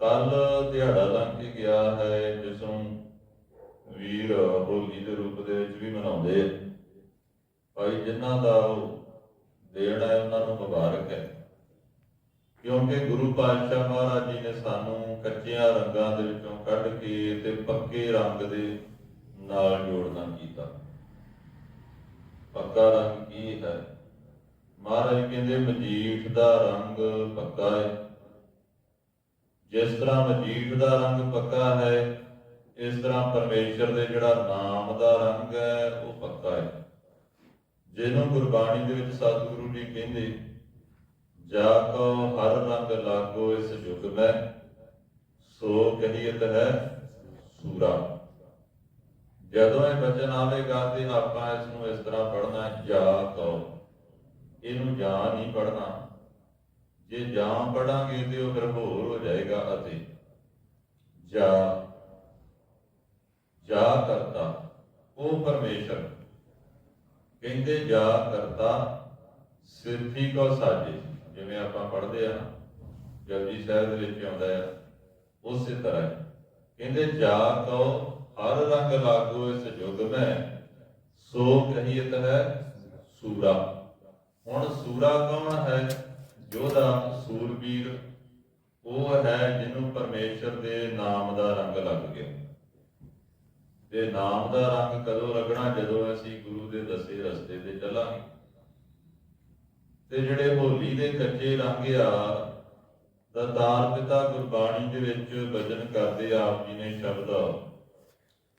ਕੱਲ ਦਿਹਾੜਾ ਲੰਘ ਕੇ ਗਿਆ ਹੈ, ਜਿਸਨੂੰ ਵੀਰ ਹੋਲੀ ਦੇ ਰੂਪ ਦੇ ਵਿੱਚ ਵੀ ਮਨਾਉਂਦੇ ਭਾਈ, ਜਿਨ੍ਹਾਂ ਦਾ ਦੇਣ ਹੈ, ਉਹਨਾਂ ਨੂੰ ਮੁਬਾਰਕ ਹੈ। ਕਿਉਂਕਿ ਗੁਰੂ ਪਾਤਸ਼ਾਹ ਮਹਾਰਾਜ ਜੀ ਨੇ ਸਾਨੂੰ ਕੱਚਿਆਂ ਰੰਗਾਂ ਦੇ ਵਿੱਚੋਂ ਕੱਢ ਕੇ ਤੇ ਪੱਕੇ ਰੰਗ ਦੇ ਨਾਲ ਜੋੜਨਾ ਕੀਤਾ। ਪੱਕਾ ਰੰਗ ਕੀ ਹੈ? ਮਹਾਰਾਜ ਕਹਿੰਦੇ, ਮਜੀਠ ਦਾ ਰੰਗ ਪੱਕਾ ਹੈ। ਜਿਸ ਤਰ੍ਹਾਂ ਮਜੀਠ ਦਾ ਰੰਗ ਪੱਕਾ ਹੈ, ਇਸ ਤਰ੍ਹਾਂ ਪਰਮੇਸ਼ਰ ਦੇ ਜਿਹੜਾ ਨਾਮ ਦਾ ਰੰਗ ਹੈ, ਉਹ ਪੱਕਾ ਹੈ। ਜਿਹਨੂੰ ਗੁਰਬਾਣੀ ਦੇ ਵਿੱਚ ਸਤਿਗੁਰੂ ਜੀ ਕਹਿੰਦੇ, ਜਾ ਕੋ ਹਰ ਰੰਗ ਲਾਗੋ ਇਸ ਯੁਗ ਮੈਂ, ਸੋ ਕਹੀਤ ਹੈ ਸੂਰਾ। ਜਦੋਂ ਇਹ ਬਚਨ ਆਵੇਗਾ ਤੇ ਆਪਾਂ ਇਸ ਨੂੰ ਇਸ ਤਰ੍ਹਾਂ ਪੜਨਾ ਜਾ ਕੋ ਇਹਨੂੰ ਜਾ ਨਹੀਂ ਪੜਨਾ ਜੇ ਜਾਮ ਪੜਾਂਗੇ ਤੇ ਉਹ ਫਿਰ ਹੋਰ ਹੋ ਜਾਏਗਾ ਅਤੇ ਜਾ ਜਾ ਕਰਤਾ, ਉਹ ਪਰਮੇਸ਼ਰ। ਕਹਿੰਦੇ ਜਾ ਕਰਤਾ ਸਿਰਫੀ ਕੋ ਸਾਜੇ। ਜਿਵੇਂ ਆਪਾਂ ਪੜ੍ਹਦੇ ਆ ਜਪਜੀ ਸਾਹਿਬ ਦੇ ਵਿੱਚ ਆਉਂਦਾ ਹੈ ਉਸੇ ਤਰ੍ਹਾਂ ਕਹਿੰਦੇ ਜਾ ਕੋ ਹਰ ਰੰਗ ਲਾਗੋ ਇਸ ਯੁਗ ਮੈਂ, ਸੋ ਕਹੀਤ ਹੈ ਸੂਰਾ। ਹੁਣ ਸੂਰਾ ਕੌਣ ਹੈ? ਯੋਧਾ ਸੂਰਬੀਰ, ਉਹ ਹੈ ਜਿਹਨੂੰ ਪਰਮੇਸ਼ਰ ਦੇ ਨਾਮ ਦਾ ਰੰਗ ਲੱਗ ਗਿਆ। ਤੇ ਨਾਮ ਦਾ ਰੰਗ ਕਦੋਂ ਲੱਗਣਾ? ਜਦੋਂ ਅਸੀਂ ਗੁਰੂ ਦੇ ਦੱਸੇ ਰਸਤੇ ਤੇ ਚੱਲਾਂਗੇ। ਤੇ ਜਿਹੜੇ ਹੋਲੀ ਦੇ ਕੱਚੇ ਰੰਗ ਆ ਦਾਤਾਰ ਪਿਤਾ ਗੁਰਬਾਣੀ ਦੇ ਵਿੱਚ ਵਚਨ ਕਰਦੇ ਆਪ ਜੀ ਨੇ ਸ਼ਬਦ,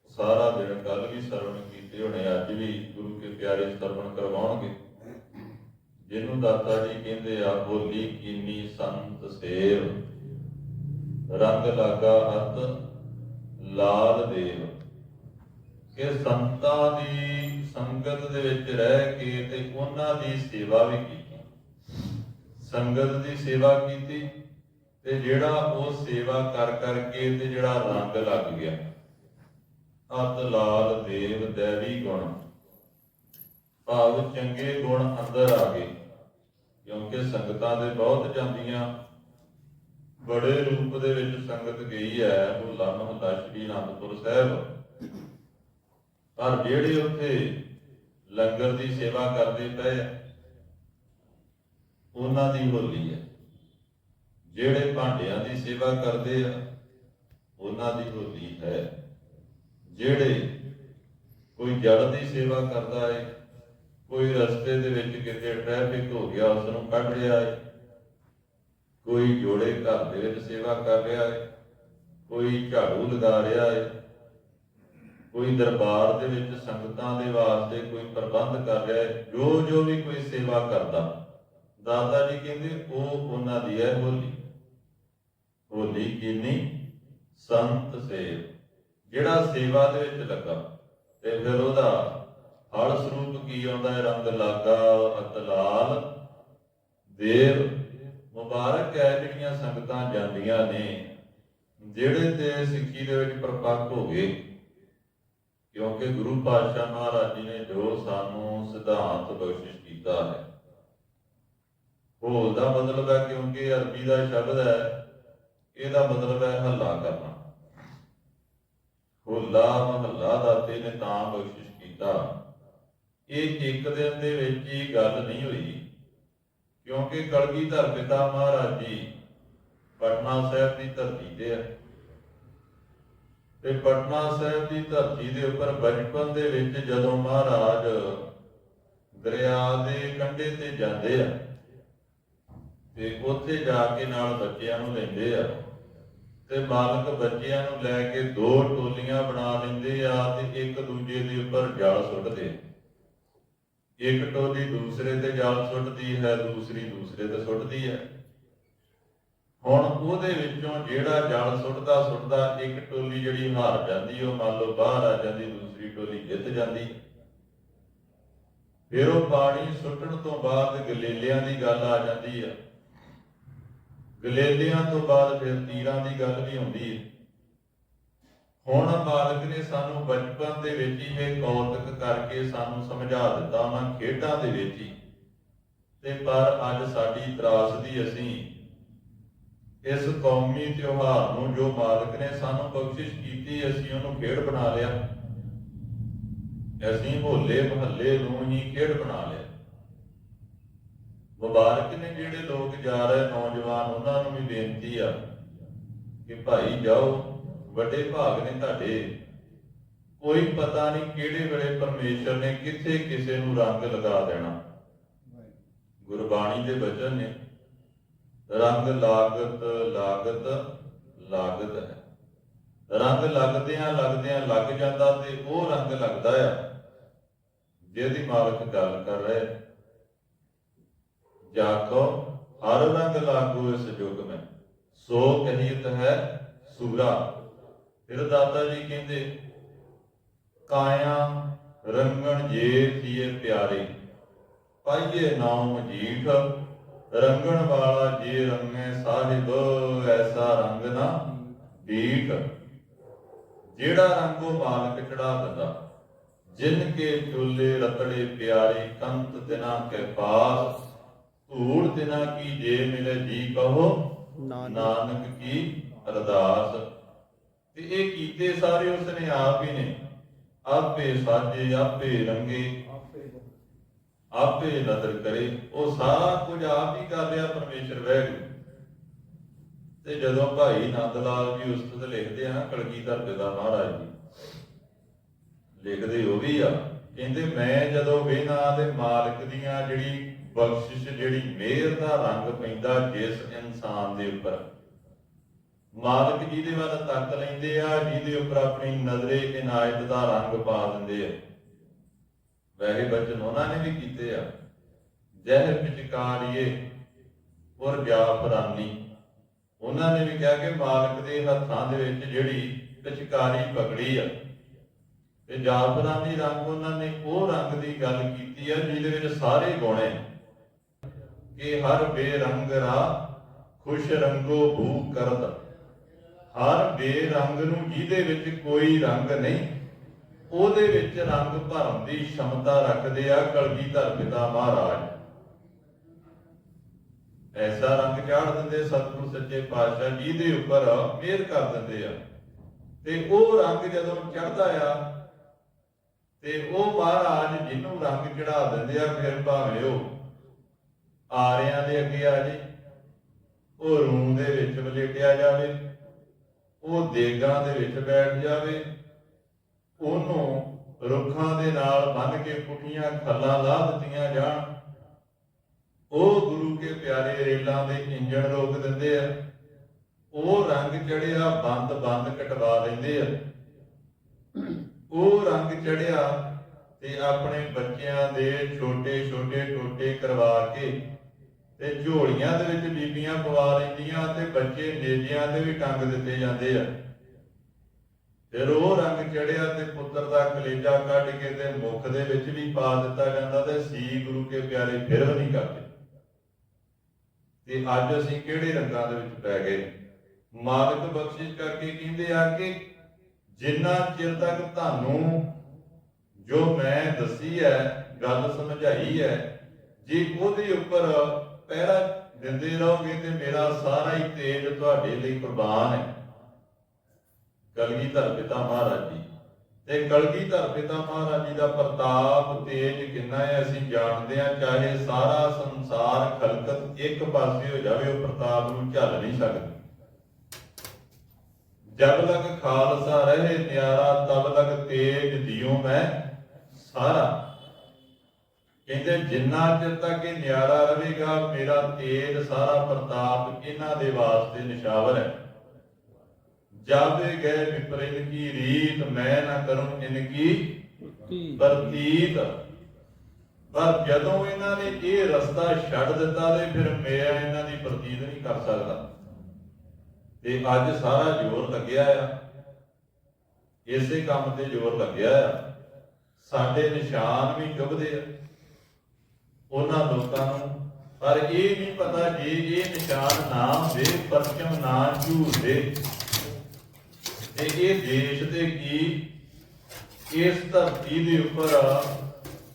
ਸਾਰਾ ਦਿਨ ਕੱਲ ਵੀ ਸਰਵਣ ਕੀਤੇ ਹੋਣੇ, ਅੱਜ ਵੀ ਗੁਰੂ ਕੇ ਪਿਆਰੇ ਸਰਵਣ ਕਰਵਾਉਣਗੇ। ਜਿਹਨੂੰ ਦਾਤਾ ਜੀ ਕਹਿੰਦੇ ਆ, ਬੋਲੀ ਕੀਨੀ ਸੰਤ ਸੇਵ। ਰੰਗ ਲਾਗਾ ਅਤ ਲਾਲ ਦੇਵ। ਕਿ ਸੰਤਾਂ ਦੀ ਸੰਗਤ ਦੇ ਵਿੱਚ ਰਹਿ ਕੇ ਤੇ ਉਹਨਾਂ ਦੀ ਸੇਵਾ ਵੀ ਕੀਤੀ। ਸੰਗਤ ਦੀ ਸੇਵਾ ਕੀਤੀ ਤੇ ਜਿਹੜਾ ਉਹ ਸੇਵਾ ਕਰ ਕਰਕੇ ਤੇ ਜਿਹੜਾ ਰੰਗ ਲੱਗ ਗਿਆ। ਅਤ ਲਾਲ ਦੇਵ, ਦੇਵੀ ਗੁਣ। ਭਾਵ ਚੰਗੇ ਗੁਣ ਅੰਦਰ ਆ ਗਏ। ਕਿਉਂਕਿ ਸੰਗਤਾਂ ਦੇ ਬਹੁਤ ਜਾਂਦੀਆਂ। ਬੜੇ ਰੂਪ ਦੇ ਵਿੱਚ ਸੰਗਤ ਗਈ ਹੈ ਹੋਲਾ ਮਹੱਲਾ ਸ਼੍ਰੀ ਅਨੰਦਪੁਰ ਸਾਹਿਬ। ਪਰ ਜਿਹੜੇ ਉੱਥੇ ਲੰਗਰ ਦੀ ਸੇਵਾ ਕਰਦੇ ਪਏ ਆ, ਉਹਨਾਂ ਦੀ ਹੋਲੀ ਹੈ। ਜਿਹੜੇ ਭਾਂਡਿਆਂ ਦੀ ਸੇਵਾ ਕਰਦੇ ਆ, ਉਹਨਾਂ ਦੀ ਹੋਲੀ ਹੈ। ਜਿਹੜੇ ਕੋਈ ਜੜ ਦੀ ਸੇਵਾ ਕਰਦਾ ਹੈ ਕੋਈ ਰਸਤੇ ਦੇ ਵਿੱਚ ਕਿਤੇ ਟ੍ਰੈਫਿਕ ਹੋ ਗਿਆ ਉਸ ਨੂੰ ਕੱਢ ਰਿਹਾ ਹੈ ਕੋਈ ਜੋੜੇ ਘਰ ਦੇ ਵਿੱਚ ਸੇਵਾ ਕਰ ਰਿਹਾ ਹੈ ਕੋਈ ਝਾੜੂ ਲਗਾ ਰਿਹਾ ਹੈ ਕੋਈ ਦਰਬਾਰ ਦੇ ਵਿੱਚ ਸੰਗਤਾਂ ਦੇ ਵਾਸਤੇ ਕੋਈ ਪ੍ਰਬੰਧ ਕਰ ਰਿਹਾ ਹੈ ਜੋ ਜੋ ਵੀ ਕੋਈ ਸੇਵਾ ਕਰਦਾ, ਦਾਦਾ ਜੀ ਕਹਿੰਦੇ, ਉਹ ਉਹਨਾਂ ਦੀ ਹੈ ਹੋਲੀ। ਹੋਲੀ ਕੀਨੀ? ਸੰਤ ਸੇਵ। ਜਿਹੜਾ ਸੇਵਾ ਦੇ ਵਿੱਚ ਲੱਗਾ, ਤੇ ਫਿਰ ਉਹਦਾ ਹਲ ਸਰੂਪ ਕੀ ਆਉਂਦਾ ਹੈ? ਰੰਗ ਲਾਗਾ ਅਤਲਾਲ ਦੇਵ। ਮੁਬਾਰਕ ਹੈ ਜਿਹੜੀਆਂ ਸੰਗਤਾਂ ਜਾਂਦੀਆਂ ਨੇ, ਜਿਹੜੇ ਤੇ ਸਿੱਖੀ ਦੇ ਵਿੱਚ ਪ੍ਰਪੱਕ ਹੋ ਗਏ। ਕਿਉਂਕਿ ਗੁਰੂ ਪਾਤਸ਼ਾਹ ਮਹਾਰਾਜ ਜੀ ਨੇ ਜੋ ਸਾਨੂੰ ਸਿਧਾਂਤ ਬਖਸ਼ਿਸ਼ ਕੀਤਾ ਹੈ। ਹੋਲ ਦਾ ਮਤਲਬ ਹੈ ਕਿਉਂਕਿ ਅਰਬੀ ਦਾ ਸ਼ਬਦ ਹੈ, ਇਹਦਾ ਮਤਲਬ ਹੈ ਹੱਲਾ ਕਰਨਾ। ਹੋਲਾ ਮਹੱਲਾ ਦਾਤੇ ਨੇ ਤਾਂ ਬਖਸ਼ਿਸ਼ ਕੀਤਾ। ਇਹ ਇੱਕ ਦਿਨ ਦੇ ਵਿੱਚ ਹੀ ਗੱਲ ਨਹੀਂ ਹੋਈ। ਕਿਉਂਕਿ ਕਲਗੀਧਰ ਪਿਤਾ ਮਹਾਰਾਜ ਜੀ, ਪਟਨਾ ਸਾਹਿਬ ਦੀ ਧਰਤੀ ਤੇ ਹੈ ਤੇ ਪਟਨਾ ਸਾਹਿਬ ਦੀ ਧਰਤੀ ਦੇ ਉੱਪਰ ਬਚਪਨ ਦੇ ਵਿੱਚ ਜਦੋਂ ਮਹਾਰਾਜ ਦਰਿਆ ਦੇ ਕੰਢੇ ਤੇ ਜਾਂਦੇ ਆ, ਤੇ ਉੱਥੇ ਜਾ ਕੇ ਨਾਲ ਬੱਚਿਆਂ ਨੂੰ ਲੈਂਦੇ ਆ, ਤੇ ਮਾਲਕ ਬੱਚਿਆਂ ਨੂੰ ਲੈ ਕੇ ਦੋ ਟੋਲੀਆਂ ਬਣਾ ਲੈਂਦੇ ਆ ਤੇ ਇੱਕ ਦੂਜੇ ਦੇ ਉੱਪਰ ਜਲ ਸੁੱਟਦੇ ਇੱਕ ਟੋਲੀ ਦੂਸਰੇ ਤੇ ਜਾਲ ਸੁੱਟਦੀ ਹੈ, ਦੂਸਰੀ ਦੂਸਰੇ ਤੇ ਸੁੱਟਦੀ ਹੈ। ਹੁਣ ਉਹਦੇ ਵਿੱਚੋਂ ਜਿਹੜਾ ਜਾਲ ਸੁੱਟਦਾ ਸੁੱਟਦਾ ਇੱਕ ਟੋਲੀ ਜਿਹੜੀ ਹਾਰ ਜਾਂਦੀ, ਉਹ ਮੰਨ ਲਓ ਬਾਹਰ ਆ ਜਾਂਦੀ, ਦੂਸਰੀ ਟੋਲੀ ਜਿੱਤ ਜਾਂਦੀ। ਫਿਰ ਉਹ ਪਾਣੀ ਸੁੱਟਣ ਤੋਂ ਬਾਅਦ ਗਲੇਲਿਆਂ ਦੀ ਗੱਲ ਆ ਜਾਂਦੀ ਹੈ ਗਲੇਲਿਆਂ ਤੋਂ ਬਾਅਦ ਫਿਰ ਤੀਰਾਂ ਦੀ ਗੱਲ ਵੀ ਹੁੰਦੀ ਹੈ ਹੁਣ ਮਾਲਕ ਨੇ ਸਾਨੂੰ ਬਚਪਨ ਦੇ ਵਿੱਚ ਹੀ ਇਹ ਕੌਤਕ ਕਰਕੇ ਸਾਨੂੰ ਸਮਝਾ ਦਿੱਤਾ ਉਹਨਾਂ ਖੇਡਾਂ ਦੇ ਵਿੱਚ ਹੀ। ਤੇ ਪਰ ਅੱਜ ਸਾਡੀ ਤਰਾਸ ਦੀ ਅਸੀਂ ਇਸ ਕੌਮੀ ਤਿਉਹਾਰ ਨੂੰ ਜੋ ਮਾਲਕ ਨੇ ਸਾਨੂੰ ਬਖਸ਼ਿਸ਼ ਕੀਤੀ, ਅਸੀਂ ਉਹਨੂੰ ਖੇਡ ਬਣਾ ਲਿਆ। ਅਸੀਂ ਹੋਲੇ ਮਹੱਲੇ ਨੂੰ ਹੀ ਖੇਡ ਬਣਾ ਲਿਆ। ਮੁਬਾਰਕ ਨੇ ਜਿਹੜੇ ਲੋਕ ਜਾ ਰਹੇ ਨੌਜਵਾਨ, ਉਹਨਾਂ ਨੂੰ ਵੀ ਬੇਨਤੀ ਆ ਕਿ ਭਾਈ ਜਾਓ ਵੱਡੇ ਭਾਗ ਨੇ ਤੁਹਾਡੇ। ਕੋਈ ਪਤਾ ਨਹੀਂ ਕਿਹੜੇ ਵੇਲੇ ਪਰਮੇਸ਼ਰ ਨੇ ਕਿੱਥੇ ਕਿਸੇ ਨੂੰ ਰੰਗ ਲਗਾ ਦੇਣਾ। ਗੁਰਬਾਣੀ ਦੇ ਬਚਨ ਨੇ। ਰੰਗ ਲਾਗਤ ਲਾਗਤ ਲਾਗਤ ਹੈ। ਰੰਗ ਲੱਗਦਿਆਂ ਲੱਗਦਿਆਂ ਲੱਗ ਜਾਂਦਾ ਤੇ ਉਹ ਰੰਗ ਲੱਗਦਾ ਆ, ਜਿਹਦੀ ਮਾਲਕ ਗੱਲ ਕਰ ਰਿਹਾ ਹੈ। ਜਾਕੋ ਹਰ ਰੰਗ ਲਾਗੂ ਇਸ ਯੁਗ ਮੈਂ ਸੋ ਕਹੀਤ ਹੈ ਸੂਰਾ। ਫਿਰ ਦਾਤਾ ਜੀ ਕਹਿੰਦੇ ਕਾਇਆ ਰੰਗਣ ਜੇ ਥੀਏ ਪਿਆਰੇ ਪਾਈਏ ਨਾਮ ਜੀਠ ਰੰਗਣ ਵਾਲਾ ਜੇ ਰੰਗੇ ਸਾਹਿਬ ਐਸਾ ਰੰਗ ਨਾ ਡੀਠ ਜਿਹੜਾ ਰੰਗ ਮਾਲਕ ਚੜਾ ਦਿੰਦਾ ਜਿਨ ਕੇ ਚੁੱਲੇ ਰਤੜੇ ਪਿਆਰੇ ਕੰਤ ਦਿਨਾ ਕੇ ਪਾਸ ਧੂੜ ਦਿਨਾ ਕੀ ਜੇ ਮਿਲੇ ਜੀ ਕਹੋ ਨਾਨਕ ਕੀ ਅਰਦਾਸ। ਤੇ ਇਹ ਕੀਤੇ ਸਾਰੇ ਉਸਨੇ ਆਪ ਹੀ ਨੇ। ਆਪੇ ਸਾਜੇ, ਆਪੇ ਰੰਗੇ, ਆਪੇ ਨਦਰ ਕਰੇ। ਉਹ ਸਾਰਾ ਕੁਝ ਆਪ ਹੀ ਕਰ ਰਿਹਾ ਪਰਮੇਸ਼ਰ ਵੈਗੁਰੂ। ਤੇ ਜਦੋਂ ਭਾਈ ਨੰਦ ਲਾਲ ਜੀ ਉਸਤਤ ਲਿਖਦੇ ਆ ਕਲਗੀਧਰ ਪਿਤਾ ਮਹਾਰਾਜ ਜੀ, ਲਿਖਦੇ ਉਹ ਵੀ ਆ। ਕਹਿੰਦੇ, ਮੈਂ ਜਦੋਂ ਵੇਨਾ ਦੇ ਮਾਲਕ ਦੀਆਂ ਜਿਹੜੀ ਬਖਸ਼ਿਸ਼, ਜਿਹੜੀ ਮਿਹਰ ਦਾ ਰੰਗ ਪੈਂਦਾ, ਜਿਸ ਇਨਸਾਨ ਦੇ ਉੱਪਰ ਮਾਲਕ ਜਿਹਦੇ ਵੱਲ ਤੱਕ ਲੈਂਦੇ ਆ, ਜਿਹਦੇ ਉੱਪਰ ਆਪਣੀ ਨਜ਼ਰੇ ਇਨਾਇਤ ਦਾ ਰੰਗ ਪਾ ਦਿੰਦੇ ਆ। ਵੈਸੇ ਬਚਨ ਉਹਨਾਂ ਨੇ ਵੀ ਕੀਤੇ ਆ। ਜ਼ਹਿਰ ਵਿਚਕਾਰੀਏ, ਪੁਰ ਜਾਫਰਾਨੀ ਉਹਨਾਂ ਨੇ ਵੀ ਕਿਹਾ ਕਿ ਮਾਲਕ ਦੇ ਹੱਥਾਂ ਦੇ ਵਿੱਚ ਜਿਹੜੀ ਪਿਚਕਾਰੀ ਪਕੜੀ ਆ। ਤੇ ਜਾਫਰਾਨੀ ਰੰਗ ਉਹਨਾਂ ਨੇ ਉਹ ਰੰਗ ਦੀ ਗੱਲ ਕੀਤੀ ਆ, ਜਿਹਦੇ ਵਿੱਚ ਸਾਰੇ ਗੁਣ ਕਿ ਹਰ ਬੇਰੰਗ ਰਾ ਖੁਸ਼ ਰੰਗੋ ਭੂ ਕਰਤ। ਹਰ ਬੇਰੰਗ ਨੂੰ ਜਿਹਦੇ ਵਿੱਚ ਕੋਈ ਰੰਗ ਨਹੀਂ, ਉਹਦੇ ਵਿੱਚ ਰੰਗ ਭਰਨ ਦੀ ਸ਼ਮਤਾ ਰੱਖਦੇ ਆ ਕਲਗੀਧਰ ਪਿਤਾ ਮਹਾਰਾਜ। ਐਸਾ ਰੰਗ ਚਾੜ ਦਿੰਦੇ ਸਤਿਗੁਰ ਸੱਚੇ ਪਾਤਸ਼ਾਹ ਜੀ ਦੇ ਉੱਪਰ ਮਿਹਰ ਕਰ ਦਿੰਦੇ ਆ। ਤੇ ਉਹ ਰੰਗ ਜਦੋਂ ਚੜਦਾ ਆ, ਤੇ ਉਹ ਮਹਾਰਾਜ ਜਿਹਨੂੰ ਰੰਗ ਚੜਾ ਦਿੰਦੇ ਆ, ਫਿਰ ਭਾਵੇਂ ਉਹ ਆਰਿਆਂ ਦੇ ਅੱਗੇ ਆ ਜੇ, ਉਹ ਰੂਮ ਦੇ ਵਿੱਚ ਵਲੇਟਿਆ ਜਾਵੇ ਉਹ ਦੇਗਾਂ ਦੇ ਵਿੱਚ ਬੈਠ ਜਾਵੇ, ਉਹਨੂੰ ਰੁੱਖਾਂ ਦੇ ਨਾਲ ਬੰਨ ਕੇ ਪੁੱਠੀਆਂ ਖੱਲਾਂ ਲਾ ਦਿੱਤੀਆਂ ਜਾਣ। ਉਹ ਗੁਰੂ ਕੇ ਪਿਆਰੇ ਰੇਲਾਂ ਦੇ ਇੰਜਣ ਰੋਕ ਦਿੰਦੇ ਆ। ਉਹ ਰੰਗ ਚੜਿਆ ਬੰਦ ਬੰਦ ਕਟਵਾ ਲੈਂਦੇ ਆ। ਉਹ ਰੰਗ ਚੜਿਆ ਤੇ ਆਪਣੇ ਬੱਚਿਆਂ ਦੇ ਛੋਟੇ ਛੋਟੇ ਟੋਟੇ ਕਰਵਾ ਕੇ ਤੇ ਝੋਲੀਆਂ ਦੇ ਵਿੱਚ ਬੀਬੀਆਂ ਪਵਾ ਲੈਂਦੀਆਂ ਤੇ ਬੱਚੇ ਨੇਜਿਆਂ ਤੇ ਵੀ ਟੰਗ ਦਿੱਤੇ ਜਾਂਦੇ ਆ। ਫਿਰ ਉਹ ਰੰਗ ਚੜਿਆ ਤੇ ਪੁੱਤਰ ਦਾ ਕਲੇਜਾ ਕੱਢ ਕੇ ਤੇ ਮੁਖ ਦੇ ਵਿੱਚ ਵੀ ਪਾ ਦਿੱਤਾ ਜਾਂਦਾ ਤੇ ਸੀ ਗੁਰੂ ਕੇ ਪਿਆਰੇ ਫਿਰ ਵੀ ਨਹੀਂ ਕਰਦੇ। ਤੇ ਅੱਜ ਅਸੀਂ ਕਿਹੜੇ ਰੰਗਾਂ ਦੇ ਵਿੱਚ ਪੈ ਗਏ? ਮਾਲਕ ਬਖਸ਼ਿਸ਼ ਕਰਕੇ ਕਹਿੰਦੇ ਆ ਕਿ ਜਿੰਨਾ ਚਿਰ ਤੱਕ ਤੁਹਾਨੂੰ ਜੋ ਮੈਂ ਦੱਸੀ ਹੈ, ਗੱਲ ਸਮਝਾਈ ਹੈ, ਜੇ ਉਹਦੇ ਉੱਪਰ ਪਹਿਰਾ ਦਿੰਦੇ ਰਹੋਗੇ ਤੇ ਮੇਰਾ ਸਾਰਾ ਹੀ ਤੇਜ ਤੁਹਾਡੇ ਲਈ ਕੁਰਬਾਨ ਹੈ। ਕਲਗੀਧਰ ਪਿਤਾ ਮਹਾਰਾਜ ਜੀ। ਤੇ ਕਲਗੀਧਰ ਪਿਤਾ ਮਹਾਰਾਜ ਜੀ ਦਾ ਪ੍ਰਤਾਪ ਤੇਜ ਕਿੰਨਾ ਹੈ, ਅਸੀਂ ਜਾਣਦੇ ਹਾਂ, ਚਾਹੇ ਸਾਰਾ ਸੰਸਾਰ ਖਲਕਤ ਇੱਕ ਪਾਸੇ ਹੋ ਜਾਵੇ, ਉਹ ਪ੍ਰਤਾਪ ਨੂੰ ਝੱਲ ਨਹੀਂ ਸਕਦੀ। ਜਬ ਲਗ ਖਾਲਸਾ ਰਹੇ, ਨਿਆਰਾ, ਤਬ ਲਗ ਤੇਜ ਦਿਓ ਮੈਂ ਸਾਰਾ। ਕਹਿੰਦੇ, ਜਿੰਨਾ ਚਿਰ ਤੱਕ ਇਹ ਨਿਆਰਾ ਰਹੇਗਾ, ਮੇਰਾ ਤੇਜ ਸਾਰਾ ਪ੍ਰਤਾਪ ਇਹਨਾਂ ਦੇ ਵਾਸਤੇ ਨਿਸ਼ਾਵਰ ਹੈ। ਜਾਵੇ ਗਏ ਵਿਪਰੀਤ ਕੀ ਰੀਤ, ਮੈਂ ਨਾ ਕਰੂੰ ਇਨਕੀ ਪ੍ਰਤੀਤ। ਪਰ ਜਦੋਂ ਇਹਨਾਂ ਨੇ ਇਹ ਰਸਤਾ ਛੱਡ ਦਿੱਤਾ, ਤੇ ਫਿਰ ਮੈਂ ਇਹਨਾਂ ਦੀ ਪ੍ਰਤੀਤ ਨਹੀਂ ਕਰ ਸਕਦਾ। ਤੇ ਅੱਜ ਸਾਰਾ ਜ਼ੋਰ ਲੱਗਿਆ ਆ। ਇਸੇ ਕੰਮ ਤੇ ਜ਼ੋਰ ਲੱਗਿਆ ਆ। ਸਾਡੇ ਨਿਸ਼ਾਨ ਵੀ ਚੁੱਭਦੇ ਆ। ਉਹਨਾਂ ਲੋਕਾਂ ਨੂੰ ਪਰ ਇਹ ਨਹੀਂ ਪਤਾ ਜੇ ਇਹ ਨਿਸ਼ਾਨ ਨਾ ਹੁੰਦੇ ਪਰਚਮ ਨਾ ਝੂਲਦੇ ਤੇ ਇਹ ਦੇਸ਼ ਦੇ ਕੀ? ਇਸ ਧਰਤੀ ਦੇ ਉੱਪਰ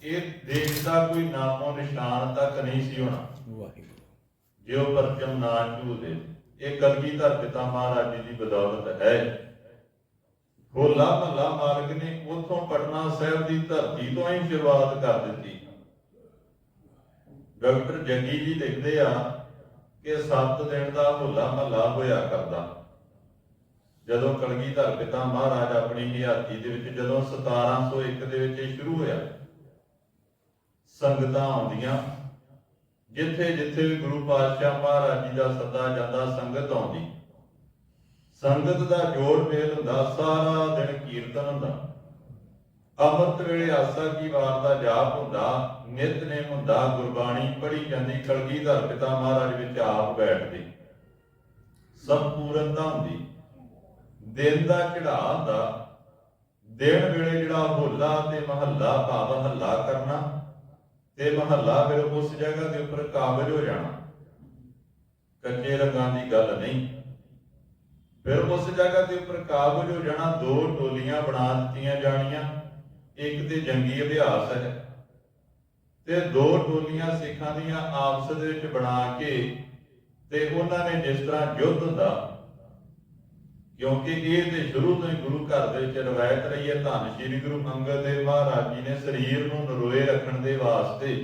ਇਹ ਦੇਸ਼ ਦਾ ਕੋਈ ਨਾਮੋ ਨਿਸ਼ਾਨ ਤੱਕ ਨਹੀਂ ਸੀ ਹੋਣਾ। ਵਾਹਿਗੁਰੂ। ਜੇ ਉਹ ਪਰਚਮ ਨਾ ਝੂਲਦੇ ਇਹ ਕਲਗੀਧਰ ਪਿਤਾ ਮਹਾਰਾਜ ਜੀ ਦੀ ਬਦੌਲਤ ਹੈ। ਹੋਲਾ ਮਹੱਲਾ ਮਾਲਕ ਨੇ ਉਥੋਂ ਪਟਨਾ ਸਾਹਿਬ ਦੀ ਧਰਤੀ ਤੋਂ ਹੀ ਸ਼ੁਰੂਆਤ ਕਰ ਦਿੱਤੀ। ਡਾਕਟਰ ਜੱਗੀ ਜੀ ਲਿਖਦੇ ਆ ਕਿ 7 ਦਿਨ ਦਾ ਹੋਲਾ ਮਹੱਲਾ ਹੋਇਆ ਕਰਦਾ। ਜਦੋਂ ਕਲਗੀਧਰ ਪਿਤਾ ਮਹਾਰਾਜ ਆਪਣੀ ਹਯਾਤੀ ਦੇ ਵਿੱਚ ਜਦੋਂ 1701 ਦੇ ਵਿੱਚ ਇਹ ਸ਼ੁਰੂ ਹੋਇਆ, ਸੰਗਤਾਂ ਆਉਂਦੀਆਂ। ਜਿੱਥੇ ਜਿੱਥੇ ਗੁਰੂ ਪਾਤਸ਼ਾਹ ਮਹਾਰਾਜ ਜੀ ਦਾ ਸੱਦਾ ਜਾਂਦਾ, ਸੰਗਤ ਆਉਂਦੀ। ਸੰਗਤ ਦਾ ਜੋੜ ਮੇਲ ਹੁੰਦਾ, ਸਾਰਾ ਦਿਨ ਕੀਰਤਨ ਹੁੰਦਾ। ਅੰਮ੍ਰਿਤ ਵੇਲੇ ਆਸਾ ਕੀ ਵਾਰ ਦਾ ਜਾਪ ਹੁੰਦਾ ਨਿਤਨੇਮ ਹੁੰਦਾ, ਗੁਰਬਾਣੀ ਪੜ੍ਹੀ ਜਾਂਦੀ, ਕਲਗੀਧਰ ਪਿਤਾ ਮਹਾਰਾਜ ਵਿੱਚ ਆਪ ਬੈਠਦੇ। ਸਭ ਪੂਰਨਤਾ ਹੁੰਦੀ। ਦਿਨ ਦਾ ਚੜਾਅ ਹੁੰਦਾ, ਦਿਨ ਵੇਲੇ ਜਿਹੜਾ ਹੋਲਾ ਤੇ ਮਹੱਲਾ ਭਾਵ ਹੱਲਾ ਕਰਨਾ, ਤੇ ਮਹੱਲਾ ਫਿਰ ਉਸ ਜਗ੍ਹਾ ਦੇ ਉੱਪਰ ਕਾਬਜ ਹੋ ਜਾਣਾ। ਕੱਚੇ ਰੰਗਾਂ ਦੀ ਗੱਲ ਨਹੀਂ। ਫਿਰ ਉਸ ਜਗ੍ਹਾ ਦੇ ਉੱਪਰ ਕਾਬਜ ਹੋ ਜਾਣਾ, ਦੋ ਟੋਲੀਆਂ ਬਣਾ ਦਿੱਤੀਆਂ ਜਾਣੀਆਂ। ਇੱਕ ਤੇ ਜੰਗੀ ਅਭਿਆਸ ਹੈ ਤੇ ਦੋ ਟੋਲੀਆਂ ਸਿੱਖਾਂ ਦੀਆਂ ਆਪਸ ਦੇ ਵਿੱਚ ਬਣਾ ਕੇ ਤੇ ਉਹਨਾਂ ਨੇ ਜਿਸ ਤਰ੍ਹਾਂ ਯੁੱਧ ਹੁੰਦਾ, ਕਿਉਂਕਿ ਇਹ ਤੇ ਸ਼ੁਰੂ ਤੋਂ ਹੀ ਗੁਰੂ ਘਰ ਦੇ ਵਿੱਚ ਰਵਾਇਤ ਰਹੀ ਹੈ, ਧੰਨ ਸ਼੍ਰੀ ਗੁਰੂ ਅੰਗਦ ਦੇਵ ਮਹਾਰਾਜ ਜੀ ਨੇ ਸਰੀਰ ਨੂੰ ਨਰੋਏ ਰੱਖਣ ਦੇ ਵਾਸਤੇ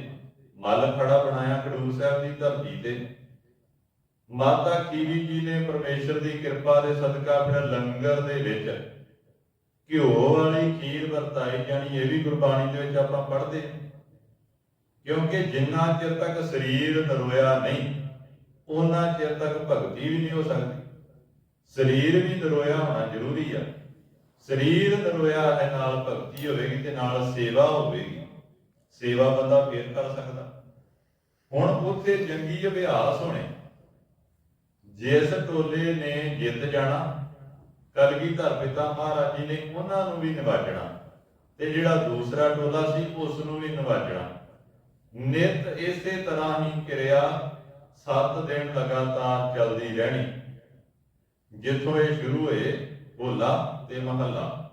ਮੱਲ ਖੜਾ ਬਣਾਇਆ ਖਡੂਰ ਸਾਹਿਬ ਦੀ ਧਰਤੀ ਤੇ। ਮਾਤਾ ਕੀਵੀ ਜੀ ਨੇ ਪਰਮੇਸ਼ਰ ਦੀ ਕਿਰਪਾ ਦੇ ਸਦਕਾ ਫਿਰ ਲੰਗਰ ਦੇ ਵਿੱਚ ਘਿਓ ਵਾਲੀ ਖੀਰ ਵਰਤਾਈ ਜਾਣੀ, ਇਹ ਵੀ ਗੁਰਬਾਣੀ ਦੇ ਵਿੱਚ ਆਪਾਂ ਪੜ੍ਹਦੇ ਹਾਂ। ਕਿਉਂਕਿ ਜਿੰਨਾ ਚਿਰ ਤੱਕ ਸਰੀਰ ਨਰੋਇਆ ਨਹੀਂ ਉਹਨਾਂ ਚਿਰ ਤੱਕ ਭਗਤੀ ਵੀ ਨਹੀਂ ਹੋ ਸਕਦੀ। ਸਰੀਰ ਵੀ ਨਰੋਇਆ ਹੋਣਾ ਜ਼ਰੂਰੀ ਆ। ਸਰੀਰ ਨਰੋਇਆ ਹੈ, ਨਾਲ ਭਗਤੀ ਹੋਵੇਗੀ ਤੇ ਨਾਲ ਸੇਵਾ ਹੋਵੇਗੀ। ਸੇਵਾ ਬੰਦਾ ਫੇਰ ਕਰ ਸਕਦਾ। ਹੁਣ ਉੱਥੇ ਜੰਗੀ ਅਭਿਆਸ ਹੋਣੇ। ਜਿਸ ਟੋਲੇ ਨੇ ਜਿੱਤ ਜਾਣਾ ਕਲਗੀਧਰ ਪਿਤਾ ਮਹਾਰਾਜ ਜੀ ਨੇ, ਉਹਨਾਂ ਨੂੰ ਵੀ ਨਿਵਾਜਣਾ ਤੇ ਜਿਹੜਾ ਦੂਸਰਾ ਟੋਲਾ ਸੀ, ਉਸ ਨੂੰ ਵੀ ਨਿਵਾਜਣਾ। ਨਿਤ ਇਸੇ ਤਰ੍ਹਾਂ ਹੀ ਕਿਰਿਆ 7 ਦਿਨ ਲਗਾਤਾਰ ਚੱਲਦੀ ਰਹਿਣੀ। ਜਿੱਥੋਂ ਇਹ ਸ਼ੁਰੂ ਹੋਏ ਹੋਲਾ ਤੇ ਮਹੱਲਾ।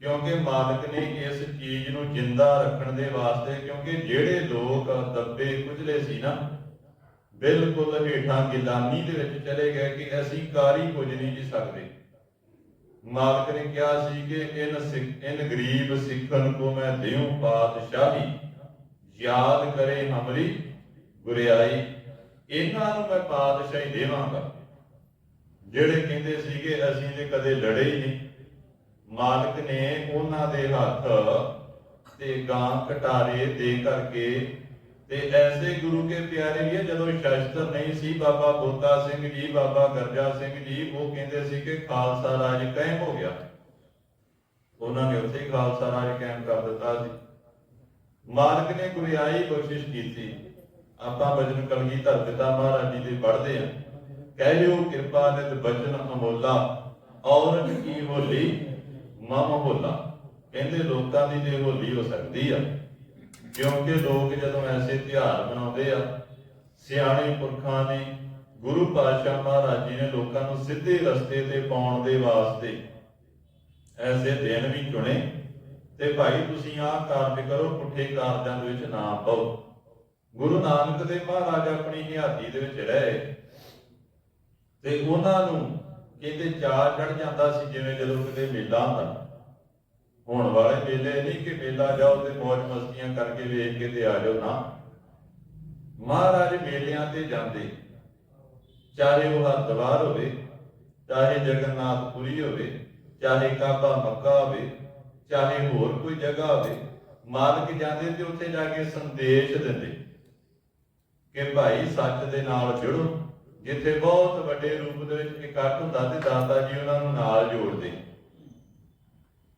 ਕਿਉਂਕਿ ਮਾਲਕ ਨੇ ਇਸ ਚੀਜ਼ ਨੂੰ ਜਿੰਦਾ ਰੱਖਣ ਦੇ ਵਾਸਤੇ, ਕਿਉਂਕਿ ਜਿਹੜੇ ਲੋਕ ਦੱਬੇ ਕੁਚਲੇ ਸੀ ਨਾ, ਬਿਲਕੁਲ ਹੇਠਾਂ ਗਿਲਾਨੀ ਦੇ ਵਿੱਚ ਚਲੇ ਗਏ ਕਿ ਅਸੀਂ ਕਾਰੀ ਕੁਝ ਨਹੀਂ ਜੀ ਸਕਦੇ। ਮਾਲਕ ਨੇ ਕਿਹਾ ਸੀ ਕਿ ਇਨ ਇਨ ਗਰੀਬ ਸਿੱਖਨ ਕੋ ਮੈਂ ਦਿਉ ਪਾਤਸ਼ਾਹੀ। ਯਾਦ ਕਰੇ ਹਮਰੀ ਗੁਰਿਆਈ। ਇਹਨਾਂ ਨੂੰ ਮੈਂ ਪਾਤਸ਼ਾਹੀ ਦੇਵਾਂਗਾ। ਜਿਹੜੇ ਕਹਿੰਦੇ ਸੀਗੇ, ਅਸੀਂ ਤੇ ਕਦੇ ਲੜੇ ਹੀ ਨਹੀਂ। ਮਾਲਕ ਨੇ ਉਹਨਾਂ ਦੇ ਹੱਥ ਤੇ ਗਾਂ ਕਟਾਰੇ ਦੇ ਕਰਕੇ ਤੇ ਐਸੇ ਗੁਰੂ ਕੇ ਪਿਆਰੇ ਵੀ ਜਦੋਂ ਸ਼ਸਤਰ ਨਹੀਂ ਸੀ, ਬਾਬਾ ਬੋਤਾ ਸਿੰਘ ਜੀ, ਬਾਬਾ ਗਰਜਾ ਸਿੰਘ ਜੀ, ਉਹ ਕਹਿੰਦੇ ਸੀ ਕਿ ਖਾਲਸਾ ਰਾਜ ਕਾਇਮ ਹੋ ਗਿਆ। ਉਹਨਾਂ ਨੇ ਉੱਥੇ ਖਾਲਸਾ ਰਾਜ ਕਾਇਮ ਕਰ ਦਿੱਤਾ ਸੀ। ਮਾਲਕ ਨੇ ਗੁਰਿਆਈ ਬਖਸ਼ਿਸ਼ ਕੀਤੀ, ਆਪਾਂ ਬਚਨ ਕਲਗੀਧਰ ਪਿਤਾ ਮਹਾਰਾਜ ਜੀ ਦੇ ਪੜ੍ਹਦੇ ਆ ਕਹਿ ਲਿਓ ਕਿਰਪਾ ਨਿਤ ਬਚਨ ਅਮੋਲਾ ਔਰਤ ਕੀ ਹੋਲੀ ਮਮ ਹੋਲਾ। ਕਹਿੰਦੇ ਲੋਕਾਂ ਦੀ ਤੇ ਹੋਲੀ ਹੋ ਸਕਦੀ ਆ। ਕਿਉਂਕਿ ਲੋਕ ਜਦੋਂ ਐਸੇ ਤਿਉਹਾਰ ਮਨਾਉਂਦੇ ਆ, ਸਿਆਣੇ ਪੁਰਖਾਂ ਨੇ ਗੁਰੂ ਪਾਤਸ਼ਾਹ ਮਹਾਰਾਜ ਜੀ ਨੇ ਲੋਕਾਂ ਨੂੰ ਸਿੱਧੇ ਰਸਤੇ ਤੇ ਪਾਉਣ ਦੇ ਵਾਸਤੇ ਐਸੇ ਦਿਨ ਵੀ ਚੁਣੇ ਤੇ ਭਾਈ ਤੁਸੀਂ ਆਹ ਕਾਰਜ ਕਰੋ, ਪੁੱਠੇ ਕਾਰਜਾਂ ਦੇ ਵਿੱਚ ਨਾ ਪਾਓ। ਗੁਰੂ ਨਾਨਕ ਦੇਵ ਮਹਾਰਾਜ ਆਪਣੀ ਨਿਹਾਤੀ ਦੇ ਵਿੱਚ ਰਹੇ ਤੇ ਉਹਨਾਂ ਨੂੰ ਕਹਿੰਦੇ ਚਾਹ ਚੜ ਜਾਂਦਾ ਸੀ, ਜਿਵੇਂ ਜਦੋਂ ਕਿਤੇ ਮੇਲਾ ਹੁੰਦਾ। ਹੋਣ ਵਾਲੇ ਮੇਲੇ ਨਹੀਂ ਕਿ ਮੇਲਾ ਜਾਓ ਤੇ ਮौज ਮਸਤੀਆਂ ਕਰਕੇ ਵੇਖ ਕੇ ਤੇ ਆ ਜਾਓ ਨਾ। ਮਹਾਰਾਜ ਮੇਲਿਆਂ ਤੇ ਜਾਂਦੇ। ਚਾਹੇ ਉਹ ਹਰਦੁਆਰ ਹੋਵੇ, ਚਾਹੇ ਜਗਨਨਾਥਪੁਰੀ ਹੋਵੇ, ਚਾਹੇ ਕਾਬਾ ਮੱਕਾ ਹੋਵੇ, ਚਾਹੇ ਹੋਰ ਕੋਈ ਜਗ੍ਹਾ ਹੋਵੇ, ਮਾਲਕ ਜਾਂਦੇ ਤੇ ਉੱਥੇ ਜਾ ਕੇ ਸੰਦੇਸ਼ ਦਿੰਦੇ ਕਿ ਭਾਈ ਸੱਚ ਦੇ ਨਾਲ ਜੁੜੋ। ਜਿੱਥੇ ਬਹੁਤ ਵੱਡੇ ਰੂਪ ਦੇ ਵਿੱਚ ਇਕੱਠ ਹੁੰਦਾ ਤੇ ਦਾਤਾ ਜੀ ਉਹਨਾਂ ਨੂੰ ਨਾਲ ਜੋੜਦੇ।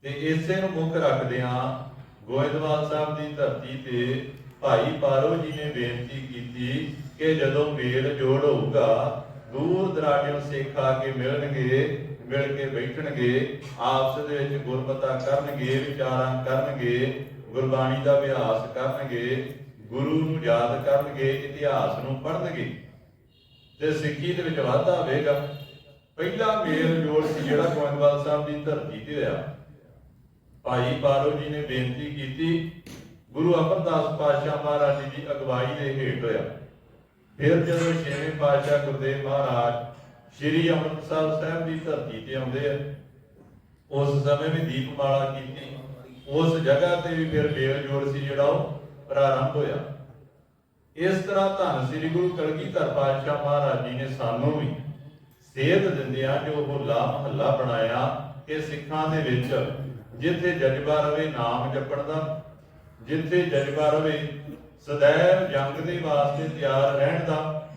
ਤੇ ਇਸੇ ਨੂੰ ਮੁੱਖ ਰੱਖਦਿਆਂ ਗੋਇੰਦਵਾਲ ਸਾਹਿਬ ਦੀ ਧਰਤੀ ਤੇ ਭਾਈ ਪਾਰੋ ਜੀ ਨੇ ਬੇਨਤੀ ਕੀਤੀ ਕਿ ਜਦੋਂ ਮੇਲ ਜੋੜ ਹੋਊਗਾ, ਦੂਰ ਦਰਾਡਿਓਂ ਸਿੱਖ ਆ ਕੇ ਮਿਲਣਗੇ, ਮਿਲ ਕੇ ਬੈਠਣਗੇ, ਆਪਸ ਦੇ ਵਿੱਚ ਗੁਰਮਤਾ ਕਰਨਗੇ, ਵਿਚਾਰਾਂ ਕਰਨਗੇ, ਗੁਰਬਾਣੀ ਦਾ ਅਭਿਆਸ ਕਰਨਗੇ, ਗੁਰੂ ਨੂੰ ਯਾਦ ਕਰਨਗੇ, ਇਤਿਹਾਸ ਨੂੰ ਪੜ੍ਹਨਗੇ। ਤੇ ਸਿੱਖੀ ਦੇ ਵਿੱਚ ਵਾਧਾ ਹੋਵੇਗਾ। ਪਹਿਲਾ ਮੇਲ ਜੋੜ ਸੀ ਜਿਹੜਾ ਗੋਇੰਦਵਾਲ ਸਾਹਿਬ ਦੀ ਧਰਤੀ ਤੇ ਹੋਇਆ। ਭਾਈ ਪਾਰੋ ਜੀ ਨੇ ਬੇਨਤੀ ਕੀਤੀ, ਗੁਰੂ ਅਮਰਦਾਸ ਪਾਤਸ਼ਾਹ ਮਹਾਰਾਜ ਜੀ ਦੀ ਅਗਵਾਈ ਦੇ ਹੇਠ ਹੋਇਆ। ਫਿਰ ਜਦੋਂ ਛੇਵੇਂ ਪਾਤਸ਼ਾਹ ਗੁਰਦੇਵ ਮਹਾਰਾਜ ਸ਼੍ਰੀ ਅੰਮ੍ਰਿਤਸਰ ਸਾਹਿਬ ਦੀ ਧਰਤੀ ਤੇ ਆਉਂਦੇ ਆ, ਉਸ ਸਮੇਂ ਵੀ ਦੀਪਮਾਲਾ ਕੀਤੀ। ਉਸ ਜਗ੍ਹਾ ਤੇ ਵੀ ਫਿਰ ਬੇਲ ਜੋੜ ਸੀ ਜਿਹੜਾ ਉਹ ਪ੍ਰਾਰੰਭ ਹੋਇਆ। ਇਸ ਤਰ੍ਹਾਂ ਧੰਨ ਸ੍ਰੀ ਗੁਰੂ ਕਲਗੀਧਰ ਪਾਤਸ਼ਾਹ ਮਹਾਰਾਜ ਜੀ ਨੇ ਸਾਨੂੰ ਵੀ ਸੇਧ ਦਿੰਦਿਆਂ ਜੋ ਹੋਲਾ ਮਹੱਲਾ ਬਣਾਇਆ ਕਿ ਸਿੱਖਾਂ ਦੇ ਵਿੱਚ ਜਿੱਥੇ ਜਜ਼ਬਾ ਰਵੇ ਨਾਮ ਜਪਣ ਦਾ, ਜਿੱਥੇ ਜਜ਼ਬਾ ਰਵੇ ਸदैव ਜੰਗ ਦੇ ਵਾਸਤੇ ਤਿਆਰ ਰਹਿਣ ਦਾ,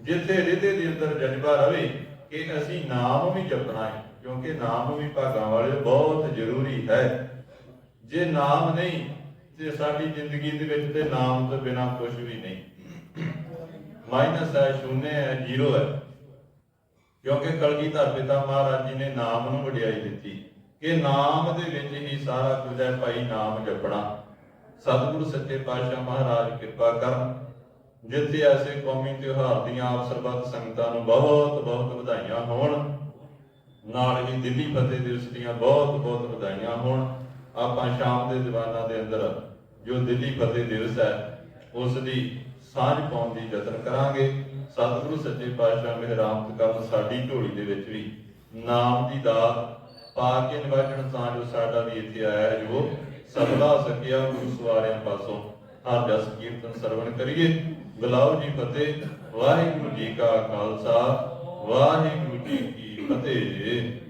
ਜਿੱਥੇ ਰਿਦੇ ਦੇ ਅੰਦਰ ਜਜ਼ਬਾ ਰਵੇ ਕਿ ਅਸੀਂ ਨਾਮ ਵੀ ਜਪਣਾ ਹੈ, ਕਿਉਂਕਿ ਨਾਮ ਵੀ ਭਾਗਾਂ ਵਾਲੇ ਬਹੁਤ ਜ਼ਰੂਰੀ ਹੈ। ਜੇ ਨਾਮ ਨਹੀਂ, ਤੇ ਸਾਡੀ ਜ਼ਿੰਦਗੀ ਦੇ ਵਿੱਚ ਤੇ ਨਾਮ ਤੋਂ ਬਿਨਾ ਕੁਝ ਵੀ ਨਹੀਂ। ਮਾਈਨਸ ਹੈ, ਸ਼ੂਨਯ ਹੈ, ਜ਼ੀਰੋ ਹੈ। ਕਿਉਂਕਿ ਕਲਗੀਧਰ ਪਿਤਾ ਮਹਾਰਾਜ ਜੀ ਨੇ ਨਾਮ ਨੂੰ ਵਡਿਆਈ ਦਿੱਤੀ। ਕਿ ਨਾਮ ਦੇ ਵਿੱਚ ਹੀ ਸਾਰਾ ਕੁਝ ਹੈ, ਭਾਈ ਨਾਮ ਜਪਣਾ। ਸਤਿਗੁਰੂ ਸੱਚੇ ਪਾਤਸ਼ਾਹ ਮਹਾਰਾਜ ਕਿਰਪਾ ਕਰਨ। ਜਿੱਥੇ ਐਸੇ ਕੌਮੀ ਤਿਉਹਾਰ ਦੀਆਂ ਆਪ ਸਰਬੱਤ ਸੰਗਤਾਂ ਨੂੰ ਬਹੁਤ ਬਹੁਤ ਵਧਾਈਆਂ ਹੋਣ। ਨਾਲ ਹੀ ਦਿੱਲੀ ਫਤਿਹ ਦਿਵਸ ਦੀਆਂ ਬਹੁਤ ਬਹੁਤ ਵਧਾਈਆਂ ਹੋਣ। ਆਪਾਂ ਸ਼ਾਮ ਦੇ ਦੀਵਾਨਾਂ ਦੇ ਅੰਦਰ ਜੋ ਦਿੱਲੀ ਫਤਿਹ ਦਿਵਸ ਹੈ, ਉਸ ਦੀ ਸਾਂਝ ਪਾਉਣ ਦੀ ਯਤਨ ਕਰਾਂਗੇ। ਸਤਿਗੁਰੂ ਸੱਚੇ ਪਾਤਸ਼ਾਹ ਮਿਹਰਾਮਤ ਕਰਨ ਸਾਡੀ ਝੋਲੀ ਦੇ ਵਿੱਚ ਵੀ ਨਾਮ ਦੀ ਦਾਤ ਪਾ ਕੇ ਨਿਵਾਜਣ ਤਾਂ ਜੋ ਸਾਡਾ ਵੀ ਇੱਥੇ ਆਇਆ ਜੋ ਸਫਲਾ ਸਕਿਆ ਉਸ ਸਵਾਰਿਆਂ ਪਾਸੋਂ ਹਰ ਜਸ ਕੀਰਤਨ ਸਰਵਣ ਕਰੀਏ। ਬੁਲਾਓ ਜੀ ਫਤਿਹ, ਵਾਹਿਗੁਰੂ ਜੀ ਕਾ ਖਾਲਸਾ, ਵਾਹਿਗੁਰੂ ਜੀ ਕੀ ਫਤਿਹ।